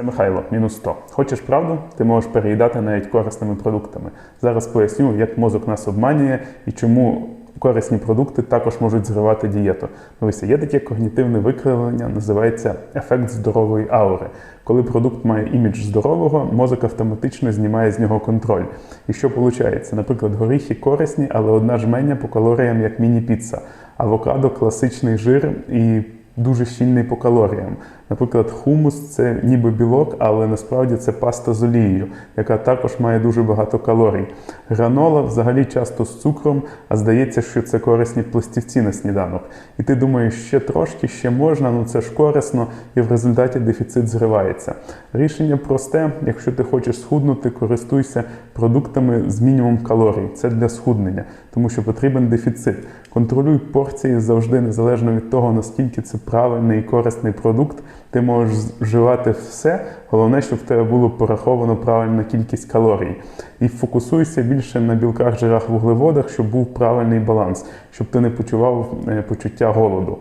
Це Михайло, мінус 100. Хочеш правду? Ти можеш переїдати навіть корисними продуктами. Зараз поясню, як мозок нас обманює і чому корисні продукти також можуть зривати дієту. Дивися, є таке когнітивне викривлення, називається ефект здорової аури. Коли продукт має імідж здорового, мозок автоматично знімає з нього контроль. І що виходить? Наприклад, горіхи корисні, але одна жменя по калоріям як міні-піца. Авокадо класичний жир і дуже щільний по калоріям. Наприклад, хумус це ніби білок, але насправді це паста з олією, яка також має дуже багато калорій. Гранола взагалі часто з цукром, а здається, що це корисні пластівці на сніданок. І ти думаєш, ще трошки, ще можна, ну це ж корисно, і в результаті дефіцит зривається. Рішення просте: якщо ти хочеш схуднути, користуйся продуктами з мінімум калорій. Це для схуднення, тому що потрібен дефіцит. Контролюй порції завжди, незалежно від того, наскільки це правильний і корисний продукт. Ти можеш вживати все. Головне, щоб в тебе було пораховано правильна кількість калорій. І фокусуйся більше на білках, жирах, вуглеводах, щоб був правильний баланс, щоб ти не почував е, почуття голоду.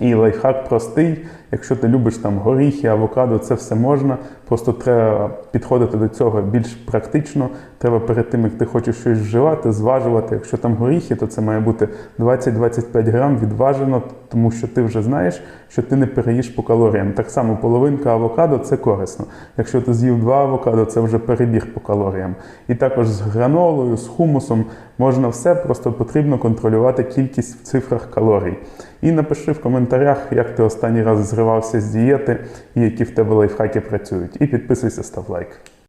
І лайфхак простий. Якщо ти любиш там горіхи, авокадо, це все можна. Просто треба підходити до цього більш практично. Треба перед тим, як ти хочеш щось вживати, зважувати. Якщо там горіхи, то це має бути 20-25 грам відважено, тому що ти вже знаєш, що ти не переїш по калоріям. Так само половинка авокадо це корисно. Якщо ти з'їв два авокадо, це вже перебіг по калоріям. І також з гранолою, з хумусом можна все, просто потрібно контролювати кількість в цифрах калорій. І напиши в коментарях, як ти останній раз зривався з дієти і які в тебе лайфхаки працюють. І підписуйся, став лайк.